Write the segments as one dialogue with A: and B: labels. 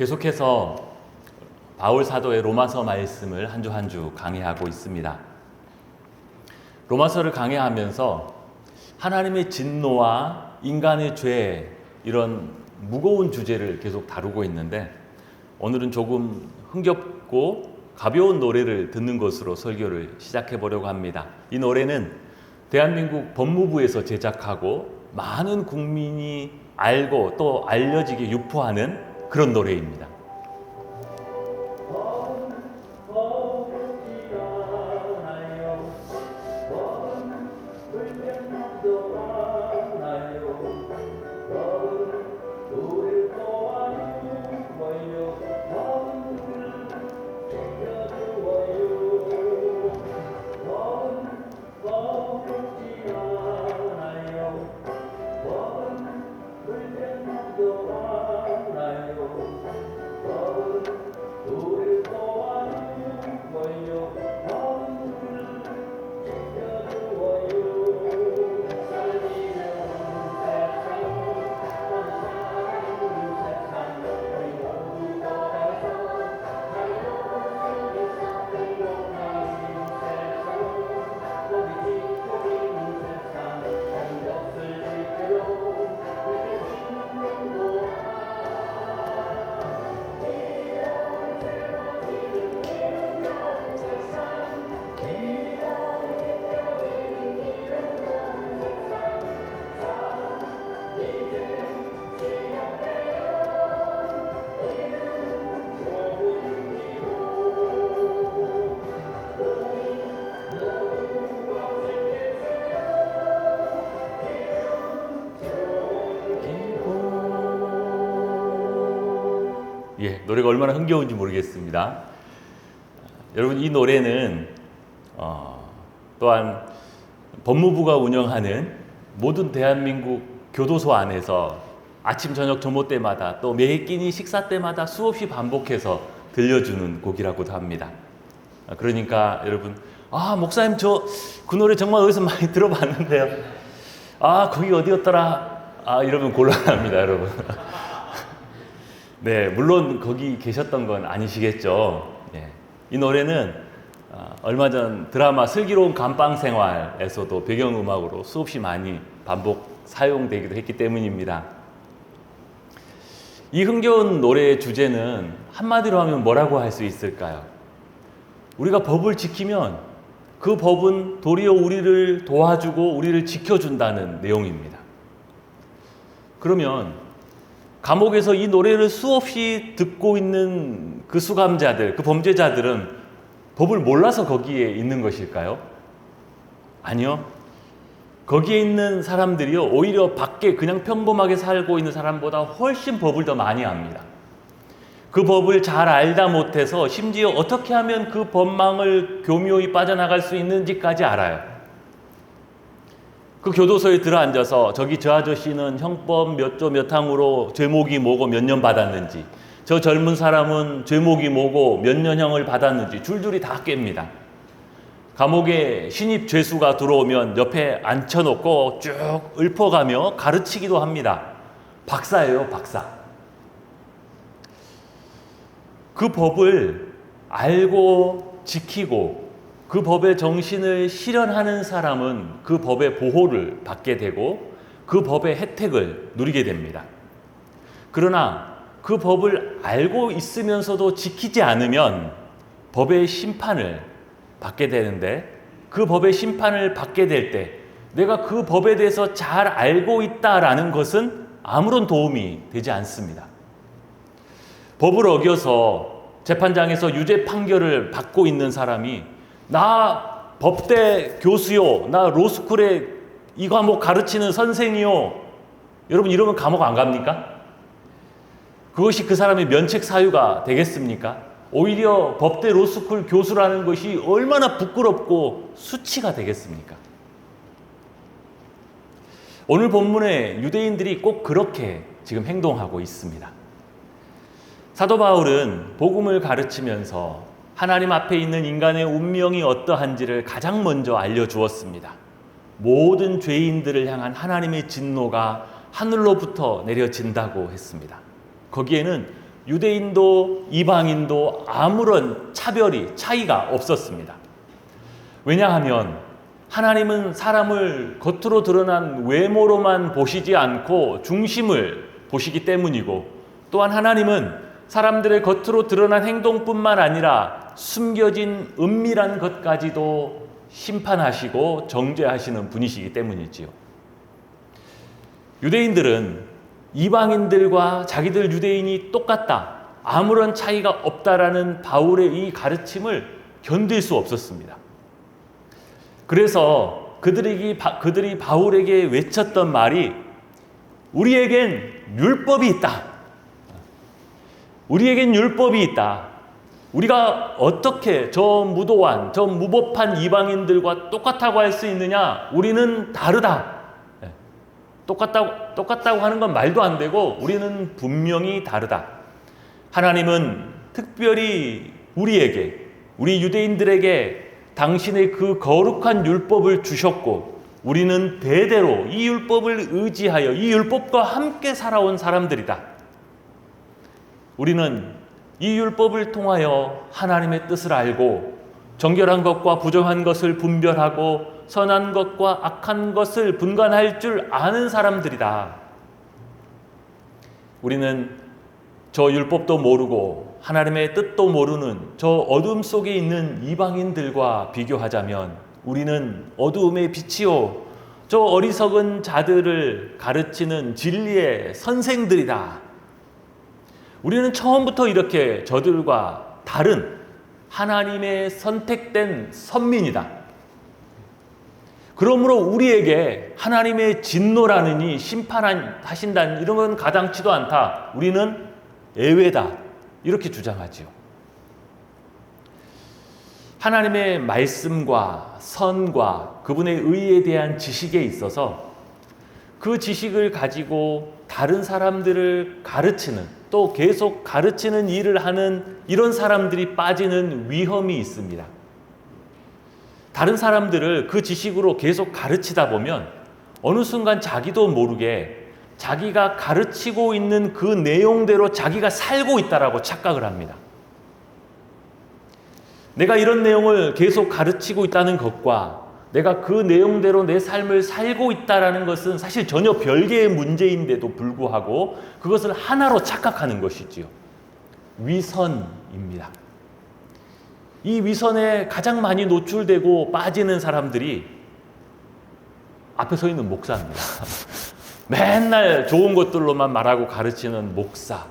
A: 계속해서 바울 사도의 로마서 말씀을 한 주 한 주 강의하고 있습니다. 로마서를 강의하면서 하나님의 진노와 인간의 죄 이런 무거운 주제를 계속 다루고 있는데 오늘은 조금 흥겹고 가벼운 노래를 듣는 것으로 설교를 시작해 보려고 합니다. 이 노래는 대한민국 법무부에서 제작하고 많은 국민이 알고 또 알려지게 유포하는 그런 노래입니다. 노래가 얼마나 흥겨운지 모르겠습니다. 여러분 이 노래는 어, 또한 법무부가 운영하는 모든 대한민국 교도소 안에서 아침 저녁 점호 때마다 또매 끼니 식사 때마다 수없이 반복해서 들려주는 곡이라고도 합니다. 아, 그러니까 여러분 아 목사님 저 그 노래 정말 어디서 많이 들어봤는데요. 아 거기 어디였더라. 아 이러면 곤란합니다, 여러분. 네, 물론 거기 계셨던 건 아니시겠죠. 예. 이 노래는 어, 얼마 전 드라마 슬기로운 감방 생활에서도 배경음악으로 수없이 많이 반복 사용되기도 했기 때문입니다. 이 흥겨운 노래의 주제는 한마디로 하면 뭐라고 할 수 있을까요? 우리가 법을 지키면 그 법은 도리어 우리를 도와주고 우리를 지켜준다는 내용입니다. 그러면 감옥에서 이 노래를 수없이 듣고 있는 그 수감자들, 그 범죄자들은 법을 몰라서 거기에 있는 것일까요? 아니요. 거기에 있는 사람들이요, 오히려 밖에 그냥 평범하게 살고 있는 사람보다 훨씬 법을 더 많이 압니다. 그 법을 잘 알다 못해서 심지어 어떻게 하면 그 법망을 교묘히 빠져나갈 수 있는지까지 알아요. 그 교도소에 들어앉아서 저기 저 아저씨는 형법 몇 조 몇 항으로 죄목이 뭐고 몇 년 받았는지 저 젊은 사람은 죄목이 뭐고 몇 년형을 받았는지 줄줄이 다 깹니다. 감옥에 신입 죄수가 들어오면 옆에 앉혀놓고 쭉 읊어가며 가르치기도 합니다. 박사예요, 박사. 그 법을 알고 지키고 그 법의 정신을 실현하는 사람은 그 법의 보호를 받게 되고 그 법의 혜택을 누리게 됩니다. 그러나 그 법을 알고 있으면서도 지키지 않으면 법의 심판을 받게 되는데 그 법의 심판을 받게 될 때 내가 그 법에 대해서 잘 알고 있다라는 것은 아무런 도움이 되지 않습니다. 법을 어겨서 재판장에서 유죄 판결을 받고 있는 사람이 나 법대 교수요, 나 로스쿨에 이 과목 가르치는 선생이요. 여러분 이러면 감옥 안 갑니까? 그것이 그 사람의 면책 사유가 되겠습니까? 오히려 법대 로스쿨 교수라는 것이 얼마나 부끄럽고 수치가 되겠습니까? 오늘 본문에 유대인들이 꼭 그렇게 지금 행동하고 있습니다. 사도 바울은 복음을 가르치면서 하나님 앞에 있는 인간의 운명이 어떠한지를 가장 먼저 알려주었습니다. 모든 죄인들을 향한 하나님의 진노가 하늘로부터 내려진다고 했습니다. 거기에는 유대인도 이방인도 아무런 차별이 차이가 없었습니다. 왜냐하면 하나님은 사람을 겉으로 드러난 외모로만 보시지 않고 중심을 보시기 때문이고 또한 하나님은 사람들의 겉으로 드러난 행동뿐만 아니라 숨겨진 은밀한 것까지도 심판하시고 정죄하시는 분이시기 때문이지요. 유대인들은 이방인들과 자기들 유대인이 똑같다. 아무런 차이가 없다라는 바울의 이 가르침을 견딜 수 없었습니다. 그래서 그들이, 그들이 바울에게 외쳤던 말이 우리에겐 율법이 있다. 우리에겐 율법이 있다. 우리가 어떻게 저 무도한, 저 무법한 이방인들과 똑같다고 할 수 있느냐? 우리는 다르다. 네. 똑같다고, 똑같다고 하는 건 말도 안 되고 우리는 분명히 다르다. 하나님은 특별히 우리에게, 우리 유대인들에게 당신의 그 거룩한 율법을 주셨고 우리는 대대로 이 율법을 의지하여 이 율법과 함께 살아온 사람들이다. 우리는 이 율법을 통하여 하나님의 뜻을 알고 정결한 것과 부정한 것을 분별하고 선한 것과 악한 것을 분간할 줄 아는 사람들이다. 우리는 저 율법도 모르고 하나님의 뜻도 모르는 저 어둠 속에 있는 이방인들과 비교하자면 우리는 어두움의 빛이요. 저 어리석은 자들을 가르치는 진리의 선생들이다. 우리는 처음부터 이렇게 저들과 다른 하나님의 선택된 선민이다. 그러므로 우리에게 하나님의 진노라느니 심판하신다는 이런 건 가당치도 않다. 우리는 예외다. 이렇게 주장하지요. 하나님의 말씀과 선과 그분의 의에 대한 지식에 있어서 그 지식을 가지고 다른 사람들을 가르치는 또 계속 가르치는 일을 하는 이런 사람들이 빠지는 위험이 있습니다. 다른 사람들을 그 지식으로 계속 가르치다 보면 어느 순간 자기도 모르게 자기가 가르치고 있는 그 내용대로 자기가 살고 있다라고 착각을 합니다. 내가 이런 내용을 계속 가르치고 있다는 것과 내가 그 내용대로 내 삶을 살고 있다라는 것은 사실 전혀 별개의 문제인데도 불구하고 그것을 하나로 착각하는 것이지요. 위선입니다. 이 위선에 가장 많이 노출되고 빠지는 사람들이 앞에 서 있는 목사입니다. 맨날 좋은 것들로만 말하고 가르치는 목사,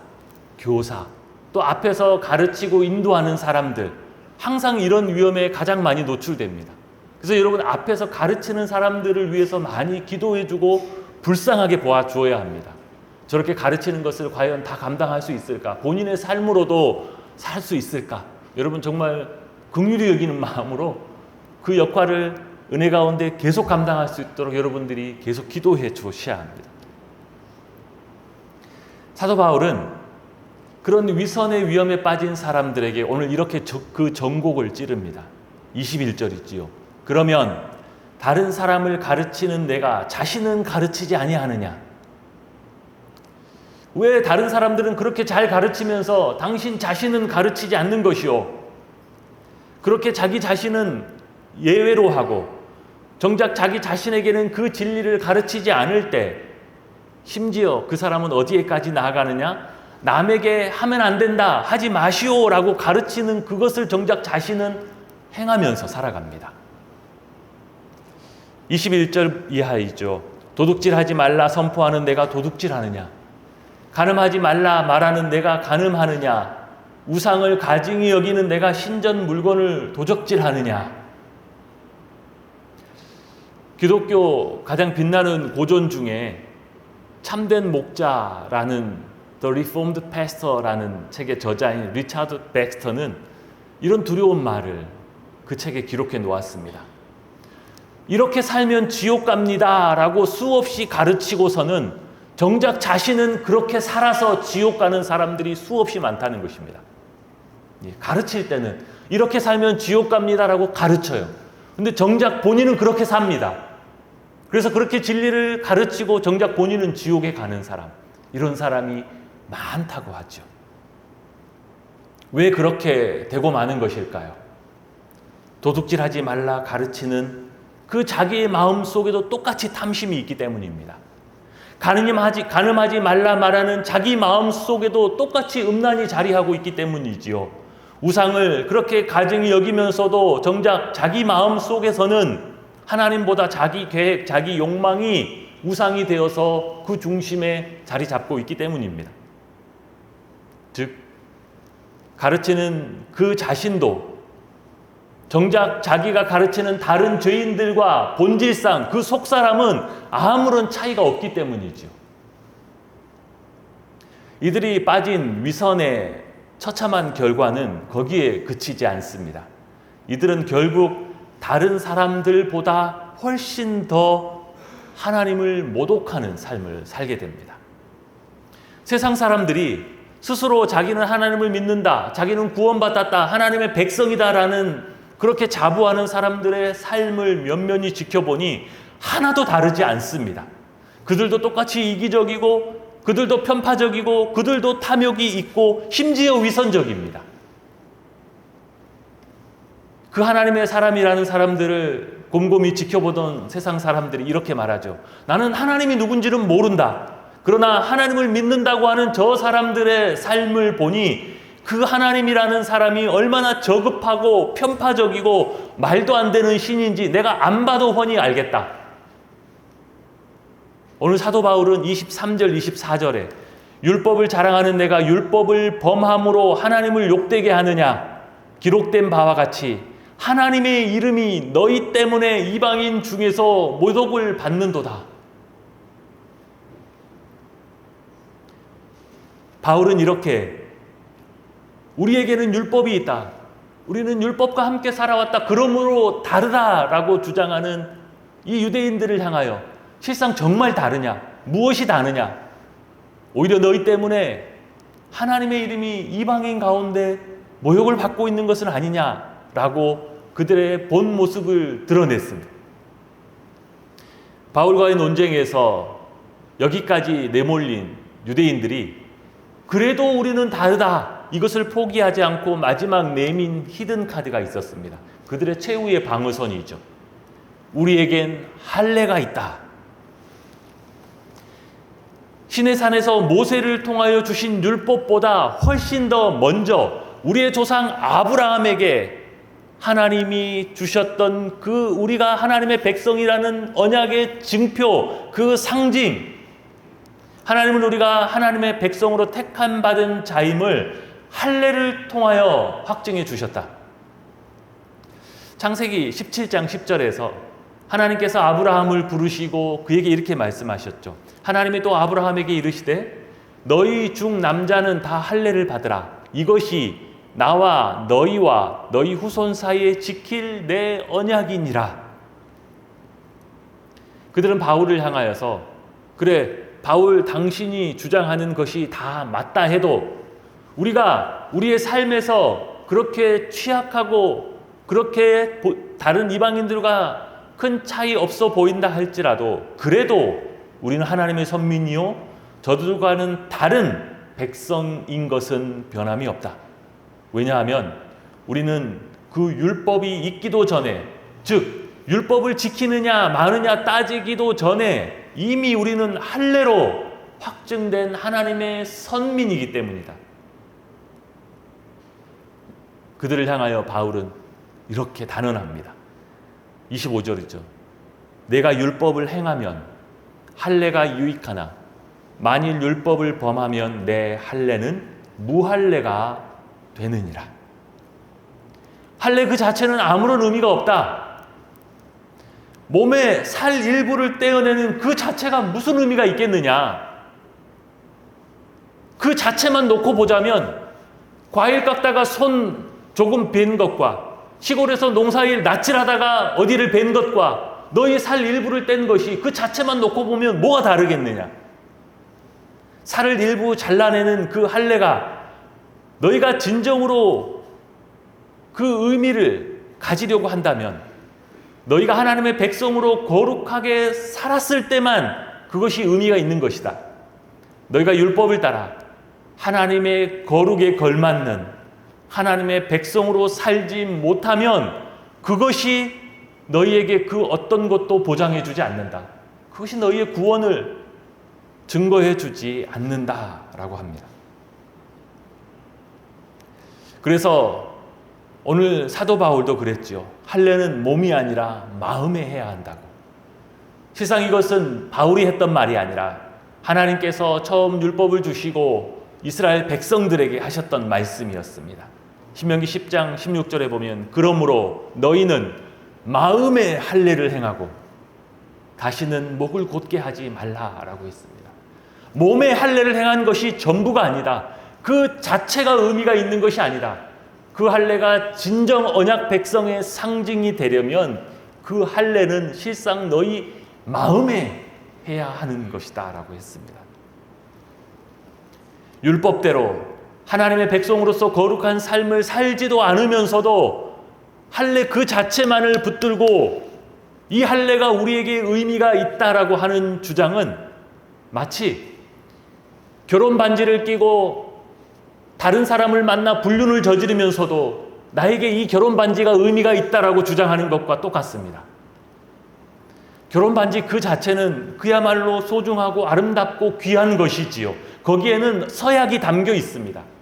A: 교사, 또 앞에서 가르치고 인도하는 사람들, 항상 이런 위험에 가장 많이 노출됩니다. 그래서 여러분 앞에서 가르치는 사람들을 위해서 많이 기도해주고 불쌍하게 보아주어야 합니다. 저렇게 가르치는 것을 과연 다 감당할 수 있을까? 본인의 삶으로도 살 수 있을까? 여러분 정말 긍휼히 여기는 마음으로 그 역할을 은혜 가운데 계속 감당할 수 있도록 여러분들이 계속 기도해 주셔야 합니다. 사도 바울은 그런 위선의 위험에 빠진 사람들에게 오늘 이렇게 그 전곡을 찌릅니다. 21절이지요. 그러면 다른 사람을 가르치는 내가 자신은 가르치지 아니하느냐? 왜 다른 사람들은 그렇게 잘 가르치면서 당신 자신은 가르치지 않는 것이요? 그렇게 자기 자신은 예외로 하고 정작 자기 자신에게는 그 진리를 가르치지 않을 때 심지어 그 사람은 어디에까지 나아가느냐? 남에게 하면 안 된다, 하지 마시오라고 가르치는 그것을 정작 자신은 행하면서 살아갑니다. 21절 이하이죠. 도둑질 하지 말라 선포하는 내가 도둑질 하느냐? 가늠하지 말라 말하는 내가 가늠하느냐? 우상을 가증히 여기는 내가 신전 물건을 도적질 하느냐? 기독교 가장 빛나는 고전 중에 참된 목자라는 The Reformed Pastor라는 책의 저자인 리차드 백스터는 이런 두려운 말을 그 책에 기록해 놓았습니다. 이렇게 살면 지옥 갑니다. 라고 수없이 가르치고서는 정작 자신은 그렇게 살아서 지옥 가는 사람들이 수없이 많다는 것입니다. 예, 가르칠 때는 이렇게 살면 지옥 갑니다 라고 가르쳐요. 근데 정작 본인은 그렇게 삽니다. 그래서 그렇게 진리를 가르치고 정작 본인은 지옥에 가는 사람. 이런 사람이 많다고 하죠. 왜 그렇게 되고 마는 것일까요? 도둑질 하지 말라 가르치는 그 자기의 마음 속에도 똑같이 탐심이 있기 때문입니다. 가늠하지, 가늠하지 말라 말하는 자기 마음 속에도 똑같이 음란이 자리하고 있기 때문이지요. 우상을 그렇게 가증히 여기면서도 정작 자기 마음 속에서는 하나님보다 자기 계획, 자기 욕망이 우상이 되어서 그 중심에 자리 잡고 있기 때문입니다. 즉, 가르치는 그 자신도 정작 자기가 가르치는 다른 죄인들과 본질상 그 속 사람은 아무런 차이가 없기 때문이죠. 이들이 빠진 위선의 처참한 결과는 거기에 그치지 않습니다. 이들은 결국 다른 사람들보다 훨씬 더 하나님을 모독하는 삶을 살게 됩니다. 세상 사람들이 스스로 자기는 하나님을 믿는다, 자기는 구원받았다, 하나님의 백성이다라는 그렇게 자부하는 사람들의 삶을 면면히 지켜보니 하나도 다르지 않습니다. 그들도 똑같이 이기적이고, 그들도 편파적이고, 그들도 탐욕이 있고, 심지어 위선적입니다. 그 하나님의 사람이라는 사람들을 곰곰이 지켜보던 세상 사람들이 이렇게 말하죠. 나는 하나님이 누군지는 모른다. 그러나 하나님을 믿는다고 하는 저 사람들의 삶을 보니 그 하나님이라는 사람이 얼마나 저급하고 편파적이고 말도 안 되는 신인지 내가 안 봐도 훤히 알겠다. 오늘 사도 바울은 23절, 24절에 율법을 자랑하는 내가 율법을 범함으로 하나님을 욕되게 하느냐? 기록된 바와 같이 하나님의 이름이 너희 때문에 이방인 중에서 모독을 받는도다. 바울은 이렇게 우리에게는 율법이 있다. 우리는 율법과 함께 살아왔다. 그러므로 다르다라고 주장하는 이 유대인들을 향하여 실상 정말 다르냐? 무엇이 다르냐? 오히려 너희 때문에 하나님의 이름이 이방인 가운데 모욕을 받고 있는 것은 아니냐라고 그들의 본 모습을 드러냈습니다. 바울과의 논쟁에서 여기까지 내몰린 유대인들이 그래도 우리는 다르다. 이것을 포기하지 않고 마지막 내민 히든 카드가 있었습니다. 그들의 최후의 방어선이죠. 우리에겐 할례가 있다. 신의 산에서 모세를 통하여 주신 율법보다 훨씬 더 먼저 우리의 조상 아브라함에게 하나님이 주셨던 그 우리가 하나님의 백성이라는 언약의 증표, 그 상징, 하나님은 우리가 하나님의 백성으로 택함 받은 자임을 할례를 통하여 확증해 주셨다. 창세기 17장 10절에서 하나님께서 아브라함을 부르시고 그에게 이렇게 말씀하셨죠. 하나님이 또 아브라함에게 이르시되 너희 중 남자는 다 할례를 받으라. 이것이 나와 너희와 너희 후손 사이에 지킬 내 언약이니라. 그들은 바울을 향하여서 그래 바울 당신이 주장하는 것이 다 맞다 해도 우리가 우리의 삶에서 그렇게 취약하고 그렇게 다른 이방인들과 큰 차이 없어 보인다 할지라도 그래도 우리는 하나님의 선민이요 저들과는 다른 백성인 것은 변함이 없다. 왜냐하면 우리는 그 율법이 있기도 전에 즉 율법을 지키느냐 마느냐 따지기도 전에 이미 우리는 할례로 확증된 하나님의 선민이기 때문이다. 그들을 향하여 바울은 이렇게 단언합니다. 25절이죠. 내가 율법을 행하면 할례가 유익하나 만일 율법을 범하면 내 할례는 무할례가 되느니라. 할례 그 자체는 아무런 의미가 없다. 몸에 살 일부를 떼어내는 그 자체가 무슨 의미가 있겠느냐? 그 자체만 놓고 보자면 과일 깎다가 손 조금 벤 것과 시골에서 농사일 낯질하다가 어디를 벤 것과 너희 살 일부를 뗀 것이 그 자체만 놓고 보면 뭐가 다르겠느냐? 살을 일부 잘라내는 그 할례가 너희가 진정으로 그 의미를 가지려고 한다면 너희가 하나님의 백성으로 거룩하게 살았을 때만 그것이 의미가 있는 것이다. 너희가 율법을 따라 하나님의 거룩에 걸맞는 하나님의 백성으로 살지 못하면 그것이 너희에게 그 어떤 것도 보장해 주지 않는다. 그것이 너희의 구원을 증거해 주지 않는다라고 합니다. 그래서 오늘 사도 바울도 그랬죠. 할례는 몸이 아니라 마음에 해야 한다고. 실상 이것은 바울이 했던 말이 아니라 하나님께서 처음 율법을 주시고 이스라엘 백성들에게 하셨던 말씀이었습니다. 신명기 10장 16절에 보면 그러므로 너희는 마음의 할례를 행하고 다시는 목을 곧게 하지 말라라고 했습니다. 몸의 할례를 행한 것이 전부가 아니다. 그 자체가 의미가 있는 것이 아니다. 그 할례가 진정 언약 백성의 상징이 되려면 그 할례는 실상 너희 마음에 해야 하는 것이다라고 했습니다. 율법대로 하나님의 백성으로서 거룩한 삶을 살지도 않으면서도 할례 그 자체만을 붙들고 이 할례가 우리에게 의미가 있다라고 하는 주장은 마치 결혼 반지를 끼고 다른 사람을 만나 불륜을 저지르면서도 나에게 이 결혼 반지가 의미가 있다라고 주장하는 것과 똑같습니다. 결혼 반지 그 자체는 그야말로 소중하고 아름답고 귀한 것이지요. 거기에는 서약이 담겨 있습니다.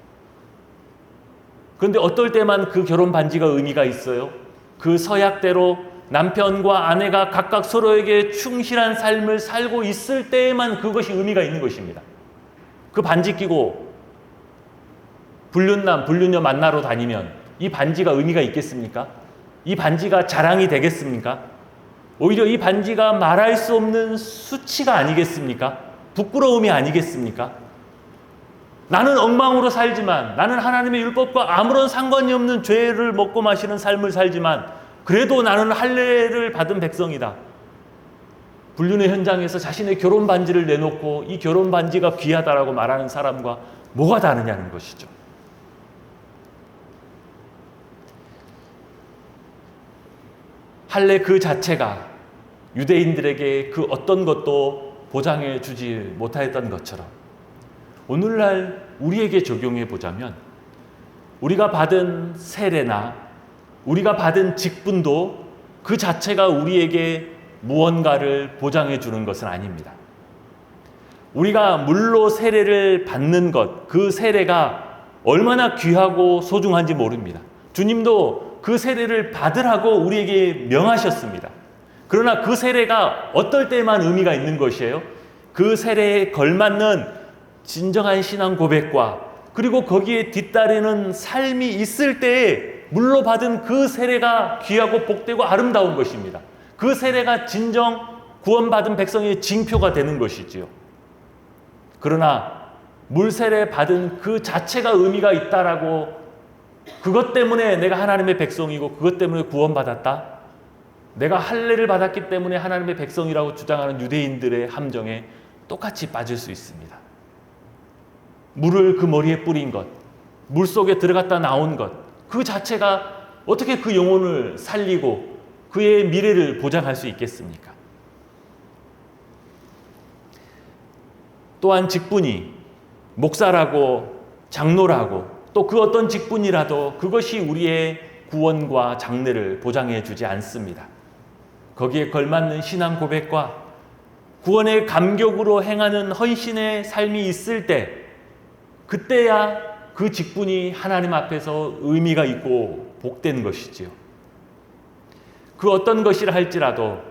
A: 그런데 어떨 때만 그 결혼 반지가 의미가 있어요? 그 서약대로 남편과 아내가 각각 서로에게 충실한 삶을 살고 있을 때에만 그것이 의미가 있는 것입니다. 그 반지 끼고 불륜남, 불륜녀 만나러 다니면 이 반지가 의미가 있겠습니까? 이 반지가 자랑이 되겠습니까? 오히려 이 반지가 말할 수 없는 수치가 아니겠습니까? 부끄러움이 아니겠습니까? 나는 엉망으로 살지만 나는 하나님의 율법과 아무런 상관이 없는 죄를 먹고 마시는 삶을 살지만 그래도 나는 할례를 받은 백성이다. 불륜의 현장에서 자신의 결혼 반지를 내놓고 이 결혼 반지가 귀하다라고 말하는 사람과 뭐가 다르냐는 것이죠. 할례 그 자체가 유대인들에게 그 어떤 것도 보장해 주지 못하였던 것처럼 오늘날 우리에게 적용해 보자면 우리가 받은 세례나 우리가 받은 직분도 그 자체가 우리에게 무언가를 보장해 주는 것은 아닙니다. 우리가 물로 세례를 받는 것, 그 세례가 얼마나 귀하고 소중한지 모릅니다. 주님도 그 세례를 받으라고 우리에게 명하셨습니다. 그러나 그 세례가 어떨 때만 의미가 있는 것이에요? 그 세례에 걸맞는 진정한 신앙 고백과 그리고 거기에 뒤따르는 삶이 있을 때에 물로 받은 그 세례가 귀하고 복되고 아름다운 것입니다. 그 세례가 진정 구원받은 백성의 징표가 되는 것이지요. 그러나 물세례 받은 그 자체가 의미가 있다라고 그것 때문에 내가 하나님의 백성이고 그것 때문에 구원받았다. 내가 할례를 받았기 때문에 하나님의 백성이라고 주장하는 유대인들의 함정에 똑같이 빠질 수 있습니다. 물을 그 머리에 뿌린 것, 물 속에 들어갔다 나온 것, 그 자체가 어떻게 그 영혼을 살리고 그의 미래를 보장할 수 있겠습니까? 또한 직분이 목사라고 장로라고 또 그 어떤 직분이라도 그것이 우리의 구원과 장래를 보장해 주지 않습니다. 거기에 걸맞는 신앙 고백과 구원의 감격으로 행하는 헌신의 삶이 있을 때 그때야 그 직분이 하나님 앞에서 의미가 있고 복된 것이지요. 그 어떤 것이라 할지라도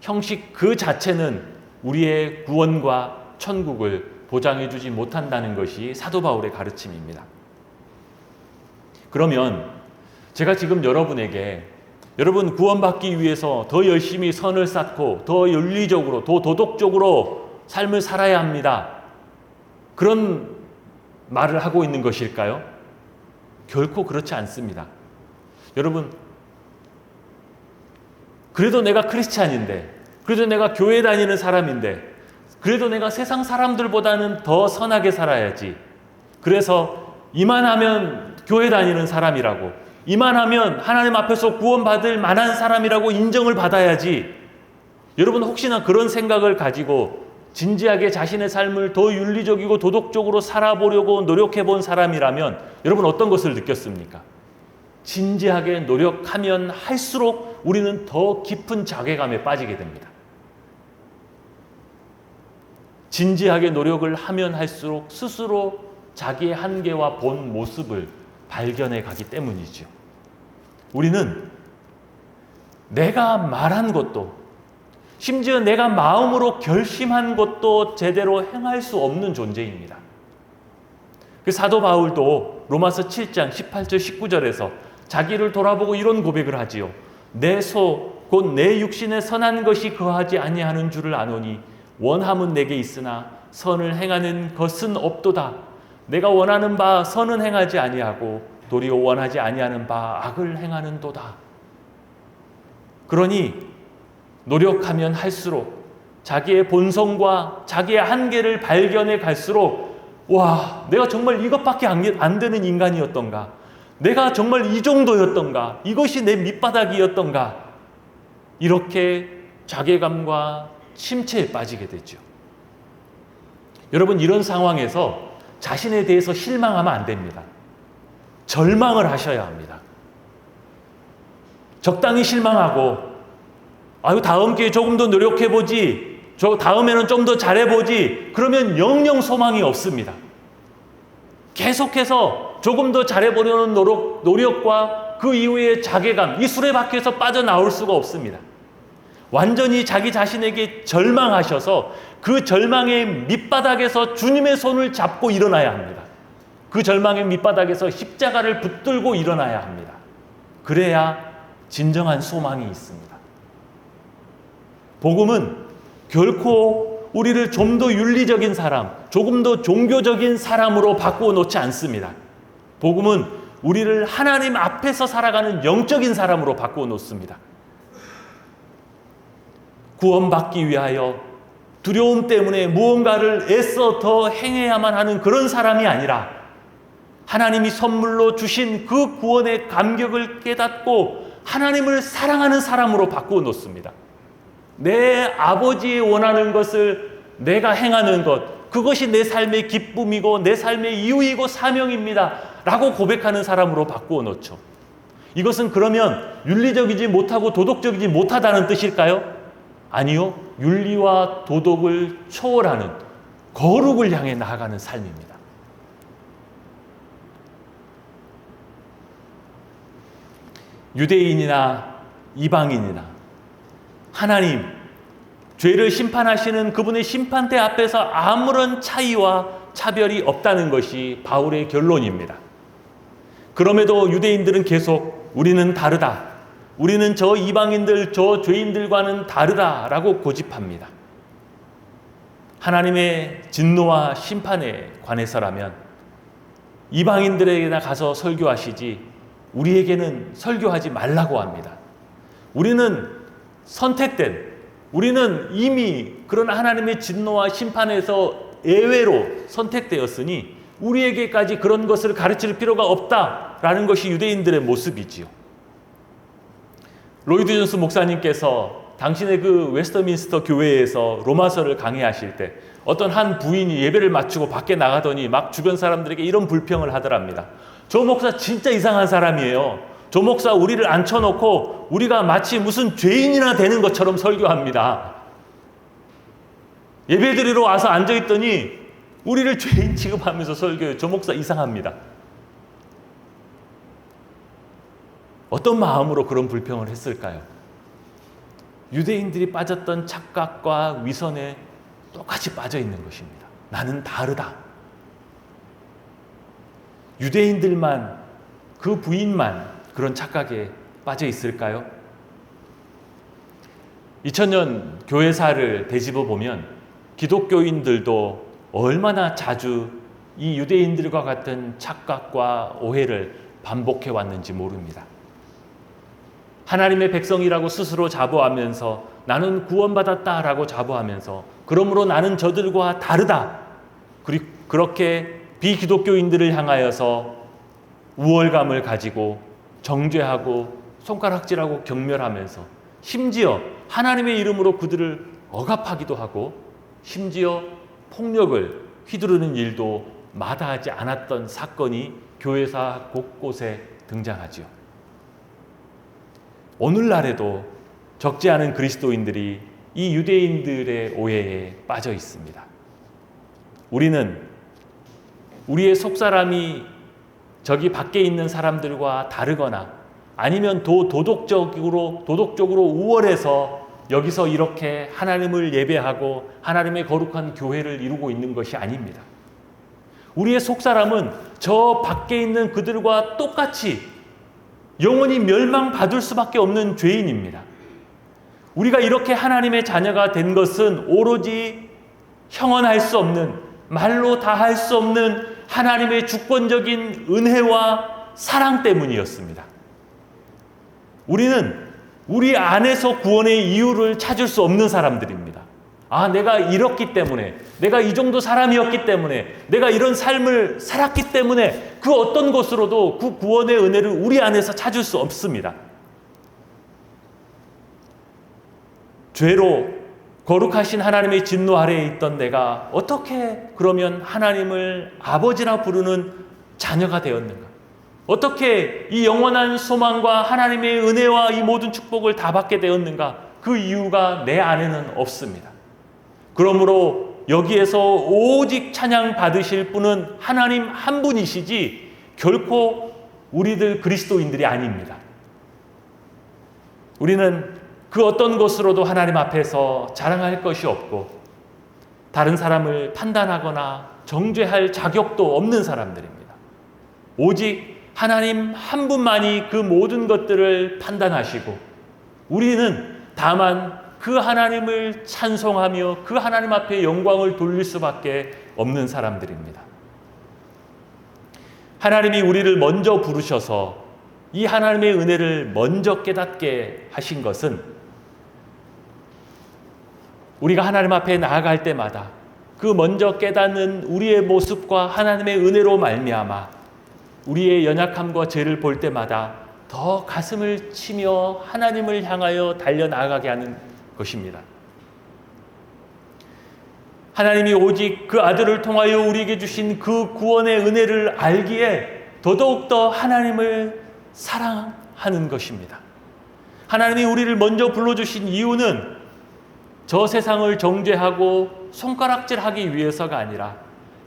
A: 형식 그 자체는 우리의 구원과 천국을 보장해 주지 못한다는 것이 사도 바울의 가르침입니다. 그러면 제가 지금 여러분에게 여러분 구원받기 위해서 더 열심히 선을 쌓고 더 윤리적으로 더 도덕적으로 삶을 살아야 합니다. 그런 말을 하고 있는 것일까요? 결코 그렇지 않습니다. 여러분 그래도 내가 크리스찬인데 그래도 내가 교회 다니는 사람인데 그래도 내가 세상 사람들보다는 더 선하게 살아야지. 그래서 이만하면 교회 다니는 사람이라고, 이만하면 하나님 앞에서 구원받을 만한 사람이라고 인정을 받아야지. 여러분 혹시나 그런 생각을 가지고 진지하게 자신의 삶을 더 윤리적이고 도덕적으로 살아보려고 노력해 본 사람이라면 여러분 어떤 것을 느꼈습니까? 진지하게 노력하면 할수록 우리는 더 깊은 자괴감에 빠지게 됩니다. 진지하게 노력을 하면 할수록 스스로 자기의 한계와 본 모습을 발견해 가기 때문이죠. 우리는 내가 말한 것도 심지어 내가 마음으로 결심한 것도 제대로 행할 수 없는 존재입니다. 그 사도 바울도 로마서 7장 18절 19절에서 자기를 돌아보고 이런 고백을 하지요. 내 소 곧 내 육신에 선한 것이 거하지 아니하는 줄을 아노니 원함은 내게 있으나 선을 행하는 것은 없도다. 내가 원하는 바 선은 행하지 아니하고 도리어 원하지 아니하는 바 악을 행하는도다. 그러니 노력하면 할수록 자기의 본성과 자기의 한계를 발견해 갈수록 와, 내가 정말 이것밖에 안, 안 되는 인간이었던가? 내가 정말 이 정도였던가? 이것이 내 밑바닥이었던가? 이렇게 자괴감과 침체에 빠지게 되죠. 여러분, 이런 상황에서 자신에 대해서 실망하면 안 됩니다. 절망을 하셔야 합니다. 적당히 실망하고, 아유, 다음 기회에 조금 더 노력해보지, 저 다음에는 좀 더 잘해보지, 그러면 영영 소망이 없습니다. 계속해서 조금 더 잘해보려는 노력, 노력과 그 이후의 자괴감, 이 수레바퀴에서 빠져나올 수가 없습니다. 완전히 자기 자신에게 절망하셔서 그 절망의 밑바닥에서 주님의 손을 잡고 일어나야 합니다. 그 절망의 밑바닥에서 십자가를 붙들고 일어나야 합니다. 그래야 진정한 소망이 있습니다. 복음은 결코 우리를 좀 더 윤리적인 사람, 조금 더 종교적인 사람으로 바꾸어 놓지 않습니다. 복음은 우리를 하나님 앞에서 살아가는 영적인 사람으로 바꾸어 놓습니다. 구원받기 위하여 두려움 때문에 무언가를 애써 더 행해야만 하는 그런 사람이 아니라 하나님이 선물로 주신 그 구원의 감격을 깨닫고 하나님을 사랑하는 사람으로 바꾸어 놓습니다. 내 아버지의 원하는 것을 내가 행하는 것, 그것이 내 삶의 기쁨이고 내 삶의 이유이고 사명입니다. 라고 고백하는 사람으로 바꾸어 놓죠. 이것은 그러면 윤리적이지 못하고 도덕적이지 못하다는 뜻일까요? 아니요. 윤리와 도덕을 초월하는 거룩을 향해 나아가는 삶입니다. 유대인이나 이방인이나 하나님 죄를 심판하시는 그분의 심판대 앞에서 아무런 차이와 차별이 없다는 것이 바울의 결론입니다. 그럼에도 유대인들은 계속 우리는 다르다. 우리는 저 이방인들, 저 죄인들과는 다르다라고 고집합니다. 하나님의 진노와 심판에 관해서라면 이방인들에게나 가서 설교하시지 우리에게는 설교하지 말라고 합니다. 우리는 선택된, 우리는 이미 그런 하나님의 진노와 심판에서 예외로 선택되었으니 우리에게까지 그런 것을 가르칠 필요가 없다라는 것이 유대인들의 모습이지요. 로이드 존스 목사님께서 당신의 그 웨스터민스터 교회에서 로마서를 강의하실 때 어떤 한 부인이 예배를 마치고 밖에 나가더니 막 주변 사람들에게 이런 불평을 하더랍니다. 저 목사 진짜 이상한 사람이에요. 저 목사 우리를 앉혀놓고 우리가 마치 무슨 죄인이나 되는 것처럼 설교합니다. 예배드리러 와서 앉아있더니 우리를 죄인 취급하면서 설교해요. 저 목사 이상합니다. 어떤 마음으로 그런 불평을 했을까요? 유대인들이 빠졌던 착각과 위선에 똑같이 빠져 있는 것입니다. 나는 다르다. 유대인들만, 그 부인만 그런 착각에 빠져 있을까요? 2000년 교회사를 되짚어 보면 기독교인들도 얼마나 자주 이 유대인들과 같은 착각과 오해를 반복해 왔는지 모릅니다. 하나님의 백성이라고 스스로 자부하면서 나는 구원받았다라고 자부하면서 그러므로 나는 저들과 다르다. 그렇게 비기독교인들을 향하여서 우월감을 가지고 정죄하고 손가락질하고 경멸하면서 심지어 하나님의 이름으로 그들을 억압하기도 하고 심지어 폭력을 휘두르는 일도 마다하지 않았던 사건이 교회사 곳곳에 등장하지요. 오늘날에도 적지 않은 그리스도인들이 이 유대인들의 오해에 빠져 있습니다. 우리는 우리의 속사람이 저기 밖에 있는 사람들과 다르거나 아니면 도 도덕적으로 도덕적으로 우월해서 여기서 이렇게 하나님을 예배하고 하나님의 거룩한 교회를 이루고 있는 것이 아닙니다. 우리의 속사람은 저 밖에 있는 그들과 똑같이 영원히 멸망받을 수밖에 없는 죄인입니다. 우리가 이렇게 하나님의 자녀가 된 것은 오로지 형언할 수 없는 말로 다 할 수 없는 하나님의 주권적인 은혜와 사랑 때문이었습니다. 우리는 우리 안에서 구원의 이유를 찾을 수 없는 사람들입니다. 아, 내가 이렇기 때문에, 내가 이 정도 사람이었기 때문에, 내가 이런 삶을 살았기 때문에 그 어떤 것으로도 그 구원의 은혜를 우리 안에서 찾을 수 없습니다. 죄로 거룩하신 하나님의 진노 아래에 있던 내가 어떻게 그러면 하나님을 아버지라 부르는 자녀가 되었는가? 어떻게 이 영원한 소망과 하나님의 은혜와 이 모든 축복을 다 받게 되었는가? 그 이유가 내 안에는 없습니다. 그러므로 여기에서 오직 찬양 받으실 분은 하나님 한 분이시지 결코 우리들 그리스도인들이 아닙니다. 우리는 그 어떤 것으로도 하나님 앞에서 자랑할 것이 없고 다른 사람을 판단하거나 정죄할 자격도 없는 사람들입니다. 오직 하나님 한 분만이 그 모든 것들을 판단하시고 우리는 다만 그 하나님을 찬송하며 그 하나님 앞에 영광을 돌릴 수밖에 없는 사람들입니다. 하나님이 우리를 먼저 부르셔서 이 하나님의 은혜를 먼저 깨닫게 하신 것은 우리가 하나님 앞에 나아갈 때마다 그 먼저 깨닫는 우리의 모습과 하나님의 은혜로 말미암아 우리의 연약함과 죄를 볼 때마다 더 가슴을 치며 하나님을 향하여 달려 나아가게 하는 것입니다. 하나님이 오직 그 아들을 통하여 우리에게 주신 그 구원의 은혜를 알기에 더더욱더 하나님을 사랑하는 것입니다. 하나님이 우리를 먼저 불러주신 이유는 저 세상을 정죄하고 손가락질하기 위해서가 아니라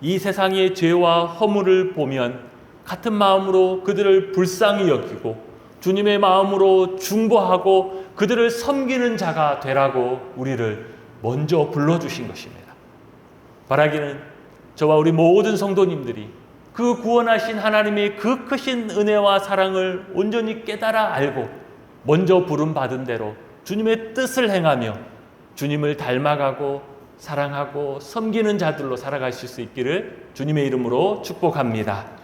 A: 이 세상의 죄와 허물을 보면 같은 마음으로 그들을 불쌍히 여기고 주님의 마음으로 중보하고 그들을 섬기는 자가 되라고 우리를 먼저 불러주신 것입니다. 바라기는 저와 우리 모든 성도님들이 그 구원하신 하나님의 그 크신 은혜와 사랑을 온전히 깨달아 알고 먼저 부름받은 대로 주님의 뜻을 행하며 주님을 닮아가고 사랑하고 섬기는 자들로 살아가실 수 있기를 주님의 이름으로 축복합니다.